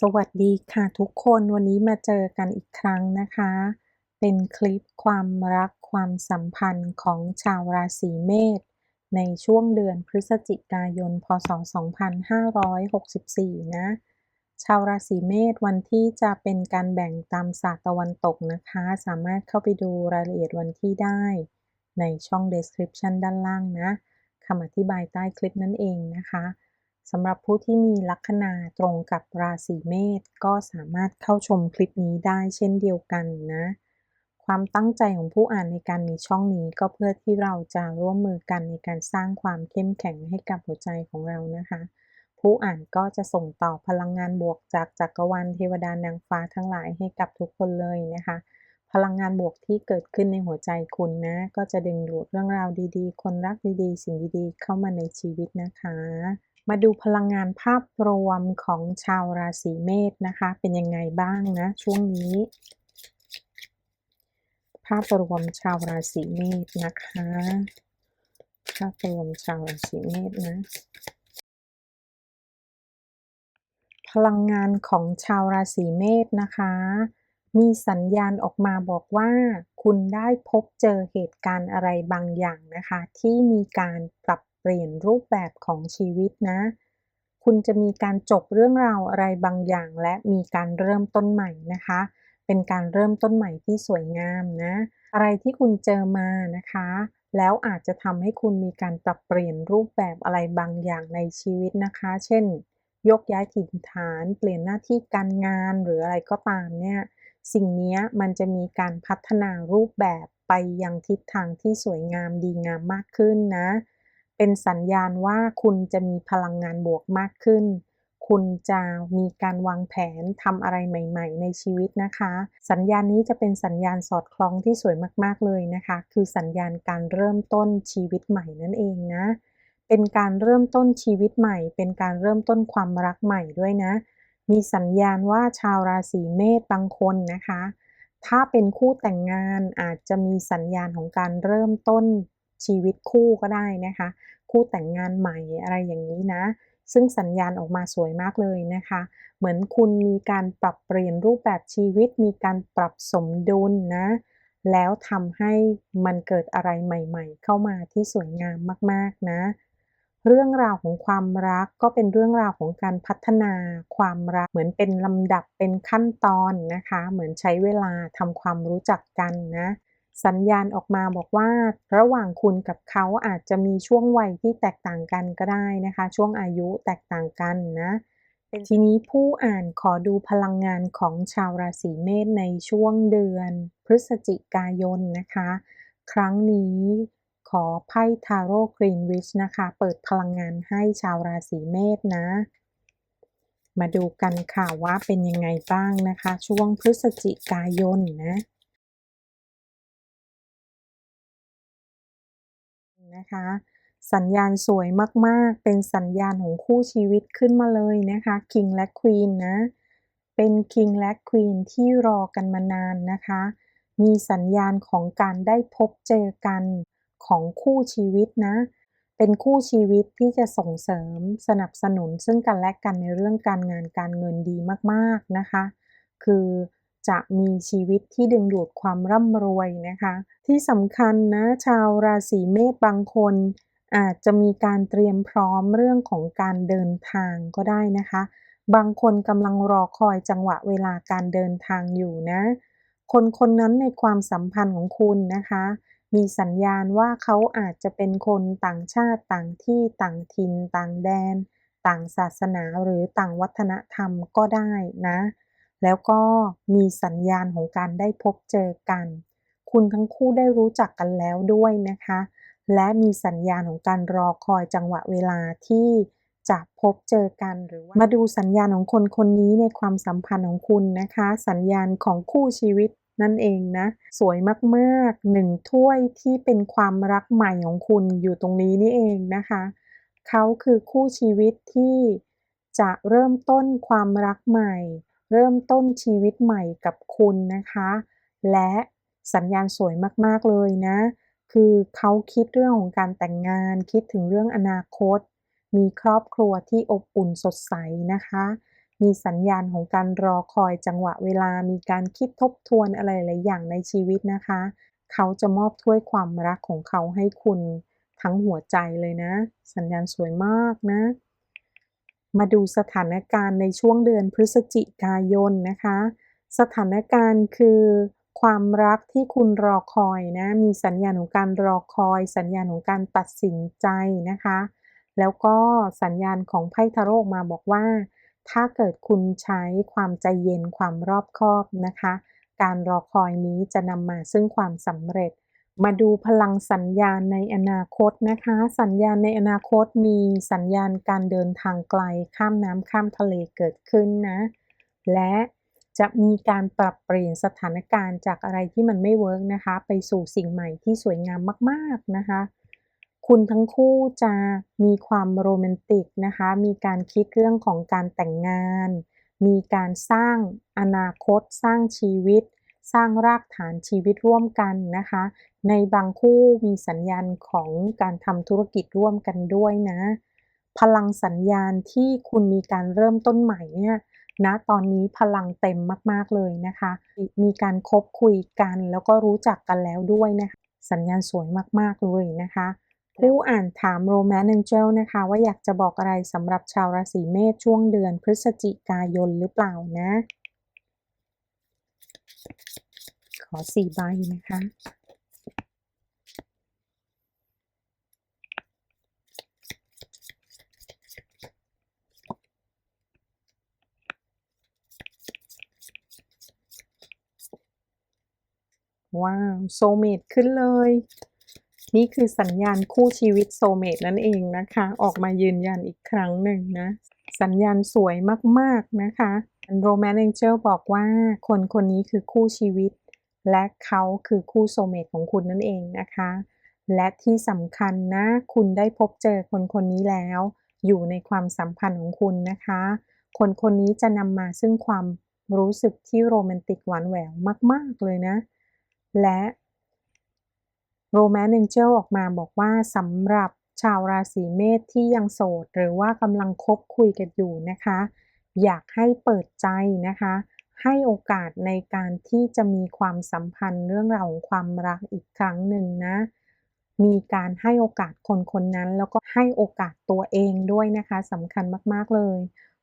สวัสดีค่ะทุกคนวันนี้มาเจอกันอีกครั้งนะคะ เป็นคลิปความรักความสัมพันธ์ของชาวราศีเมษในช่วงเดือนพฤศจิกายน พศ 2564 นะ ชาวราศีเมษวันที่จะเป็นการแบ่งตามศาสตร์ตะวันตกนะคะ สามารถเข้าไปดูรายละเอียดวันที่ได้ในช่อง description ด้านล่างนะคำอธิบายใต้คลิปนั่นเองนะคะ สำหรับผู้ที่มีลัคนาตรงกับราศีเมษก็สามารถเข้าชมคลิปนี้ได้เช่นเดียวกันนะ ความตั้งใจของผู้อ่านในการมีช่องนี้ก็เพื่อที่เราจะร่วมมือกันในการสร้างความเข้มแข็งให้กับหัวใจของเรานะคะ ผู้อ่านก็จะส่งต่อพลังงานบวกจากจักรวาลเทวดานางฟ้าทั้งหลายให้กับทุกคนเลยนะคะ พลังงานบวกที่เกิดขึ้นในหัวใจคุณนะ ก็จะดึงดูดเรื่องราวดีๆ คนรักดีๆ สิ่งดีๆ เข้ามาในชีวิตนะคะ มาดูพลังงานภาพรวมของชาวราศีเมษนะคะ เป็นยังไงบ้างนะ ช่วงนี้ ภาพรวมชาวราศีเมษนะคะ ภาพรวมชาวราศีเมษนะ พลังงานของชาวราศีเมษนะคะ มีสัญญาณออกมาบอกว่า คุณได้พบเจอเหตุการณ์อะไรบางอย่างนะคะ ที่มีการปรับ เปลี่ยนรูปแบบของชีวิตนะ คุณจะมีการจบเรื่องราวอะไรบางอย่าง และมีการเริ่มต้นใหม่นะคะ เป็นการเริ่มต้นใหม่ที่สวยงามนะ อะไรที่คุณเจอมานะคะ แล้วอาจจะทำให้คุณมีการปรับเปลี่ยนรูปแบบอะไรบางอย่างในชีวิตนะคะ เช่น ยกย้ายถิ่นฐาน เปลี่ยนหน้าที่การงานหรืออะไรก็ตามเนี่ยสิ่งนี้มันจะมีการพัฒนารูปแบบไปยังทิศทางที่สวยงามดีงามมากขึ้นนะ เป็นสัญญาณว่าคุณจะมีพลังงานบวกมากขึ้น คุณจะมีการวางแผนทำอะไรใหม่ ๆ ในชีวิตนะคะ สัญญาณนี้จะเป็นสัญญาณสอดคล้องที่สวยมากๆเลยนะคะ คือสัญญาณการเริ่มต้นชีวิตใหม่นั่นเองนะ เป็นการเริ่มต้นชีวิตใหม่ เป็นการเริ่มต้นความรักใหม่ด้วยนะ มีสัญญาณว่าชาวราศีเมษบางคนนะคะถ้าเป็นคู่แต่งงานอาจจะมีสัญญาณของการเริ่มต้น ชีวิตคู่ก็ได้นะคะ คู่แต่งงานใหม่อะไรอย่างนี้นะ ซึ่งสัญญาณออกมาสวยมากเลยนะคะ เหมือนคุณมีการปรับเปลี่ยนรูปแบบชีวิต มีการปรับสมดุลนะ แล้วทำให้มันเกิดอะไรใหม่ ๆ เข้ามาที่สวยงามมากๆนะเรื่องราวของความรักก็เป็นเรื่องราวของการพัฒนาความรักเหมือนเป็นลำดับเป็นขั้นตอนนะคะ เหมือนใช้เวลาทำความรู้จักกันนะ สัญญาณออกมาบอกว่า ระหว่างคุณกับเขาอาจจะมีช่วงวัยที่แตกต่างกันก็ได้นะคะ ช่วงอายุแตกต่างกันนะทีนี้ผู้อ่านขอดูพลังงานของชาวราศีเมษในช่วงเดือน พฤศจิกายนนะคะ ครั้งนี้ขอไพ่ทาโร่กรีนวิชนะคะ เปิดพลังงานให้ชาวราศีเมษนะ มาดูกันค่ะว่าเป็นยังไงบ้างนะคะ ช่วงพฤศจิกายนนะ นะคะ สัญญาณสวยมากๆ เป็นสัญญาณของคู่ชีวิตขึ้นมาเลยนะคะ King และ Queen นะ เป็น King และ Queen ที่รอกันมานานนะคะ มีสัญญาณของการได้พบเจอกันของคู่ชีวิตนะ เป็นคู่ชีวิตที่จะส่งเสริมสนับสนุนซึ่งกันและกันในเรื่องการงานการเงินดีมากๆนะคะ คือ จะมีชีวิตที่ดึงดูดความร่ำรวยนะคะ ที่สำคัญนะชาวราศีเมษบางคน อาจจะมีการเตรียมพร้อมเรื่องของการเดินทางก็ได้นะคะ บางคนกำลังรอคอยจังหวะเวลาการเดินทางอยู่นะ คนคนนั้นในความสัมพันธ์ของคุณนะคะ มีสัญญาณว่าเขาอาจจะเป็นคนต่างชาติต่างที่ต่างถิ่นต่างแดน ต่างศาสนาหรือต่างวัฒนธรรมก็ได้นะ แล้วก็มีสัญญาณของการได้พบเจอกัน คุณทั้งคู่ได้รู้จักกันแล้วด้วยนะคะ และมีสัญญาณของการรอคอยจังหวะเวลาที่จะพบเจอกันหรือว่ามาดูสัญญาณของคนคนนี้ในความสัมพันธ์ของคุณนะคะ สัญญาณของคู่ชีวิตนั่นเองนะ สวยมากๆหนึ่งถ้วยที่เป็นความรักใหม่ของคุณอยู่ตรงนี้นี่เองนะคะ เขาคือคู่ชีวิตที่จะเริ่มต้นความรักใหม่ เริ่มต้นชีวิตใหม่กับคุณนะคะ และสัญญาณสวยมากๆเลยนะ คือเขาคิดเรื่องของการแต่งงาน คิดถึงเรื่องอนาคต มีครอบครัวที่อบอุ่นสดใสนะคะ มีสัญญาณของการรอคอยจังหวะเวลา มีการคิดทบทวนอะไรหลายอย่างในชีวิตนะคะ เขาจะมอบถ้วยความรักของเขาให้คุณทั้งหัวใจเลยนะ สัญญาณสวยมากนะ มาดูสถานการณ์ในช่วงเดือนพฤศจิกายนนะคะ สถานการณ์คือความรักที่คุณรอคอยนะ มีสัญญาณของการรอคอย สัญญาณของการตัดสินใจนะคะ แล้วก็สัญญาณของไพ่ทาโร่มาบอกว่า ถ้าเกิดคุณใช้ความใจเย็นความรอบคอบนะคะ การรอคอยนี้จะนำมาซึ่งความสำเร็จ มาดูพลังสัญญาณในอนาคตนะคะ สัญญาณในอนาคตมีสัญญาณการเดินทางไกลข้ามน้ำข้ามทะเลเกิดขึ้นนะ และจะมีการปรับเปลี่ยนสถานการณ์จากอะไรที่มันไม่เวิร์กนะคะ ไปสู่สิ่งใหม่ที่สวยงามมาก ๆนะคะ คุณทั้งคู่จะมีความโรแมนติกนะคะ มีการคิดเรื่องของการแต่งงาน มีการสร้างอนาคตสร้างชีวิต สร้างรากฐานชีวิตร่วมกันนะคะ ในบางคู่มีสัญญาณของการทำธุรกิจร่วมกันด้วยนะ พลังสัญญาณที่คุณมีการเริ่มต้นใหม่เนี่ยณตอนนี้พลังเต็มมากๆเลยนะคะ มีการคบคุยกันแล้วก็รู้จักกันแล้วด้วยนะคะ สัญญาณสวยมากๆเลยนะคะ ผู้อ่านถาม Romance Angel นะคะ ว่าอยากจะบอกอะไรสำหรับชาวราศีเมษช่วงเดือนพฤศจิกายนหรือเปล่านะ ขอสี่ใบนะคะ ว้าว โซเมตขึ้นเลย นี่คือสัญญาณคู่ชีวิตโซเมตนั่นเองนะคะ ออกมายืนยันอีกครั้งหนึ่งนะ สัญญาณสวยมาก ๆ นะคะ โรแมนต์แองเจลบอกว่าคนคนนี้คือคู่ชีวิต และเขาคือคู่โซเมตของคุณนั่นเองนะคะ และที่สำคัญนะคุณได้พบเจอคนคนนี้แล้ว อยู่ในความสัมพันธ์ของคุณนะคะ คนคนนี้จะนำมาซึ่งความรู้สึกที่โรแมนติกหวานแหววมาก ๆ เลยนะ และโรแมนต์แองเจลออกมาบอกว่าสำหรับชาวราศีเมษที่ยังโสด หรือว่ากำลังคบคุยกันอยู่นะคะ อยากให้เปิดใจนะคะ ให้โอกาสในการที่จะมีความสัมพันธ์เรื่องราวของความรักอีกครั้งหนึ่งนะ มีการให้โอกาสคนคนนั้น แล้วก็ให้โอกาสตัวเองด้วยนะคะสำคัญมากๆเลย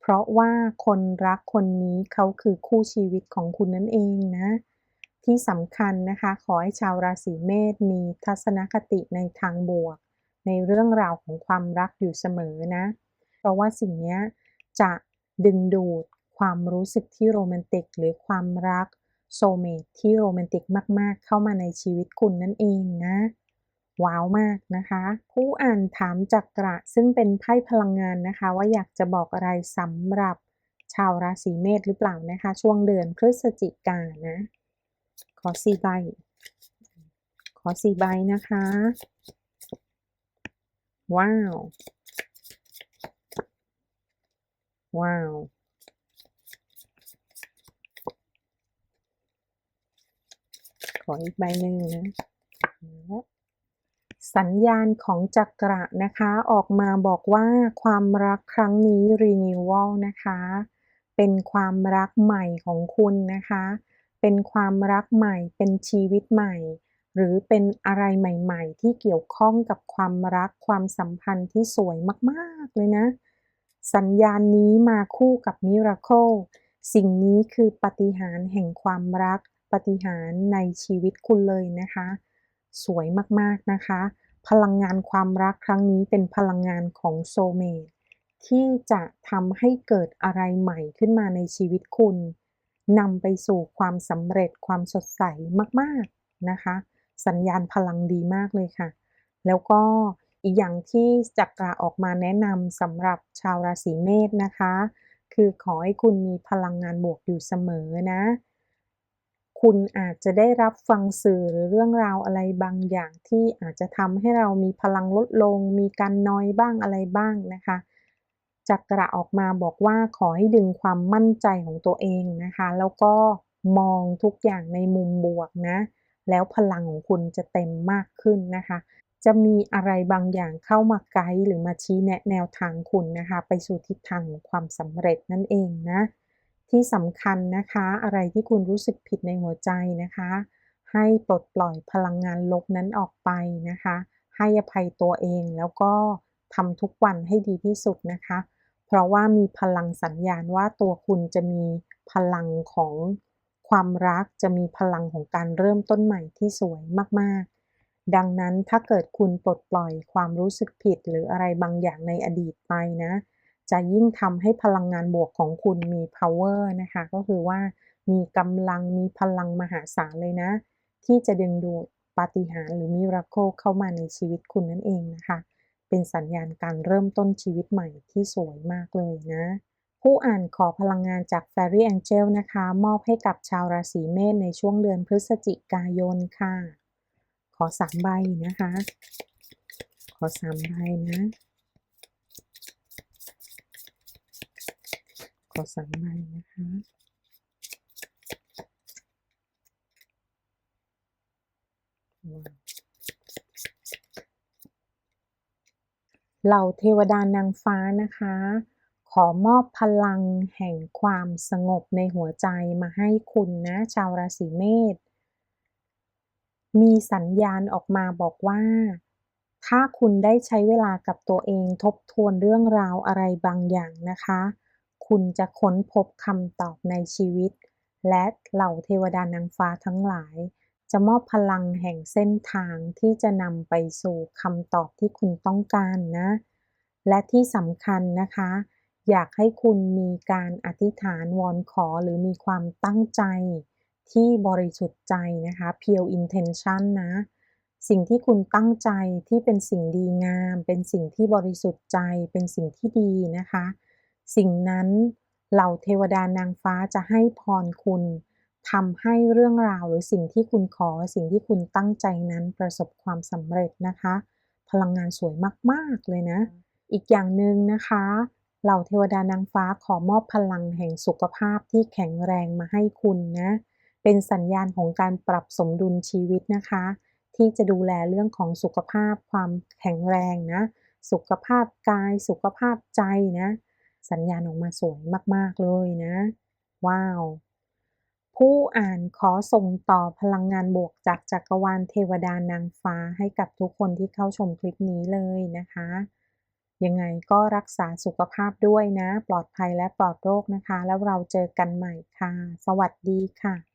เพราะว่าคนรักคนนี้เขาคือคู่ชีวิตของคุณนั่นเองนะที่สำคัญนะคะ ขอให้ชาวราศีเมษมีทัศนคติในทางบวก ในเรื่องราวของความรักอยู่เสมอนะ เพราะว่าสิ่งนี้จะ ดึงดูดความรู้สึกที่โรแมนติก หรือความรักโซเมตที่โรแมนติกมาก ๆ เข้ามาในชีวิตคุณนั่นเองนะ ว้าวมากนะคะ ผู้อ่านถามจักระซึ่งเป็นไพ่พลังงานนะคะ ว่าอยากจะบอกอะไรสำหรับชาวราศีเมษหรือเปล่านะคะ ช่วงเดือนพฤศจิกายนนะ ขอสี่ใบ ขอสี่ใบนะคะ ว้าว ว้าว ขออีกใบหนึ่งนะ สัญญาณของจักระนะคะ ออกมาบอกว่าความรักครั้งนี้ renewal นะคะ เป็นความรักใหม่ของคุณนะคะ เป็นความรักใหม่ เป็นชีวิตใหม่หรือเป็นอะไรใหม่ ๆ ที่เกี่ยวข้องกับความรักความสัมพันธ์ที่สวยมาก ๆ เลยนะ สัญญาณนี้มาคู่กับมิราเคิลสิ่งนี้คือปฏิหารแห่งความรัก ปฏิหารในชีวิตคุณเลยนะคะ สวยมากๆนะคะ พลังงานความรักครั้งนี้เป็นพลังงานของโซเมตที่จะทำให้เกิดอะไรใหม่ขึ้นมาในชีวิตคุณนำไปสู่ความสำเร็จความสดใสมากๆนะคะ สัญญาณพลังดีมากเลยค่ะ แล้วก็ อีกอย่างที่จักระออกมาแนะนำสำหรับชาวราศีเมษนะคะ คือขอให้คุณมีพลังงานบวกอยู่เสมอนะ คุณอาจจะได้รับฟังสื่อหรือเรื่องราวอะไรบางอย่างที่อาจจะทำให้เรามีพลังลดลง มีการน้อยบ้างอะไรบ้างนะคะจักระออกมาบอกว่าขอให้ดึงความมั่นใจของตัวเองนะคะ แล้วก็มองทุกอย่างในมุมบวกนะ แล้วพลังของคุณจะเต็มมากขึ้นนะคะ จะมีอะไรบางอย่างเข้ามาไกด์หรือมาชี้แนะแนวทางคุณนะคะ ไปสู่ทิศทางของความสำเร็จนั่นเองนะ ที่สำคัญนะคะ อะไรที่คุณรู้สึกผิดในหัวใจนะคะ ให้ปลดปล่อยพลังงานลบนั้นออกไปนะคะ ให้อภัยตัวเองแล้วก็ทำทุกวันให้ดีที่สุดนะคะ เพราะว่ามีพลังสัญญาณว่าตัวคุณจะมีพลังของความรักจะมีพลังของการเริ่มต้นใหม่ที่สวยมาก ๆ ดังนั้นถ้าเกิดคุณปลดปล่อยความรู้สึกผิด หรืออะไรบางอย่างในอดีตไปนะ จะยิ่งทำให้พลังงานบวกของคุณมี power นะคะ ก็คือว่ามีกำลังมีพลังมหาศาลเลยนะ ที่จะดึงดูดปาฏิหาริย์หรือมิราเคิลเข้ามาในชีวิตคุณนั่นเองนะคะ เป็นสัญญาณการเริ่มต้นชีวิตใหม่ที่สวยมากเลยนะ ผู้อ่านขอพลังงานจาก Fairy Angel นะคะ มอบให้กับชาวราศีเมษในช่วงเดือนพฤศจิกายนค่ะ ขอสามใบนะคะ ขอสามใบนะ ขอสามใบนะคะเหล่าเทวดานางฟ้านะคะ ขอมอบพลังแห่งความสงบในหัวใจมาให้คุณนะ ชาวราศีเมษ มีสัญญาณออกมาบอกว่า ถ้าคุณได้ใช้เวลากับตัวเองทบทวนเรื่องราวอะไรบางอย่างนะคะ คุณจะค้นพบคำตอบในชีวิต และเหล่าเทวดานางฟ้าทั้งหลาย จะมอบพลังแห่งเส้นทางที่จะนำไปสู่คำตอบที่คุณต้องการนะ และที่สำคัญนะคะ อยากให้คุณมีการอธิษฐานวอนขอหรือมีความตั้งใจ ที่บริสุทธิ์ใจนะคะ pure intention นะ สิ่งที่คุณตั้งใจที่เป็นสิ่งดีงาม เป็นสิ่งที่บริสุทธิ์ใจ เป็นสิ่งที่ดีนะคะ สิ่งนั้นเหล่าเทวดานางฟ้าจะให้พรคุณทำให้เรื่องราวหรือสิ่งที่คุณขอสิ่งที่คุณตั้งใจนั้นประสบความสำเร็จนะคะ พลังงานสวยมากๆเลยนะ อีกอย่างหนึ่งนะคะเหล่าเทวดานางฟ้าขอมอบพลังแห่งสุขภาพที่แข็งแรงมาให้คุณนะ เป็นสัญญาณของการปรับสมดุลชีวิตนะคะ ที่จะดูแลเรื่องของสุขภาพความแข็งแรงนะ สุขภาพกาย สุขภาพใจนะ สัญญาณออกมาสวยมาก ๆ เลยนะ ว้าว ผู้อ่านขอส่งต่อพลังงานบวกจากจักรวาลเทวดานางฟ้าให้กับทุกคนที่เข้าชมคลิปนี้เลยนะคะยังไงก็รักษาสุขภาพด้วยนะ ปลอดภัยและปลอดโรคนะคะ แล้วเราเจอกันใหม่ค่ะ สวัสดีค่ะ